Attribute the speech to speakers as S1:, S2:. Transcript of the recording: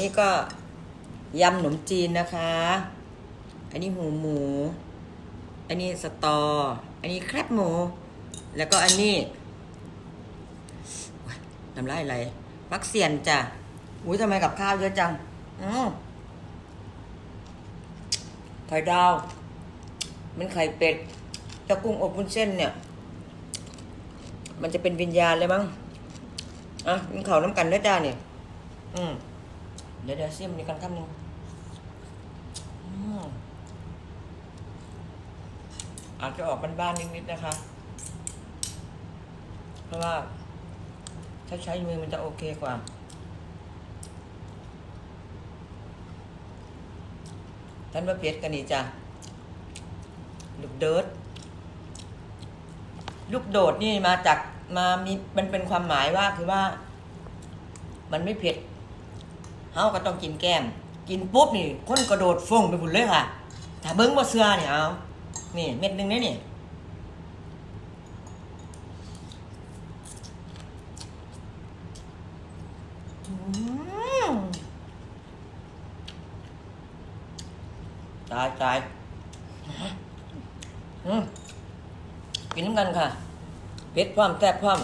S1: นี่ก็ยำขนมจีนนะคะ อันนี้หูหมู อันนี้สตอ อันนี้แครบหมู แล้วก็อันนี้น้ำลายไหลปักเสียนจ้ะ อุ้ยทำไมกับข้าวเยอะจัง อืมไข่ดาว มันไข่เป็ดเจ้ากุ้งอบวุ้นเส้นเนี่ย มันจะเป็นวิญญาณเลยมั้ง อะกินข้าวน้ำกันด้วยจ้าเนี่ย อืม เดี๋ยวเดี๋ยวเสียมนี่กันคำหนึ่งอาจจะออกบ้านๆนิดๆนะคะ เพราะว่า ถ้าใช้มือมันจะโอเคกว่าท่านว่าเพชรกันนี่จ้ะลูกเดิดลูกโดดนี่มาจากมามีมันเป็นความหมายว่าคือว่า มันไม่เผ็ด เฮาก็ต้องกินแก้ม กินปุ๊บนี่คนกระโดดฟงไปหมดเลยค่ะ ถ้าเบิ้งว่าเสื้อเนี่ยเอานี่เม็ดหนึงนี่นี่อืมตายตายกินน้ำกันค่ะเผ็ดพร้อมแซ่บพร้อม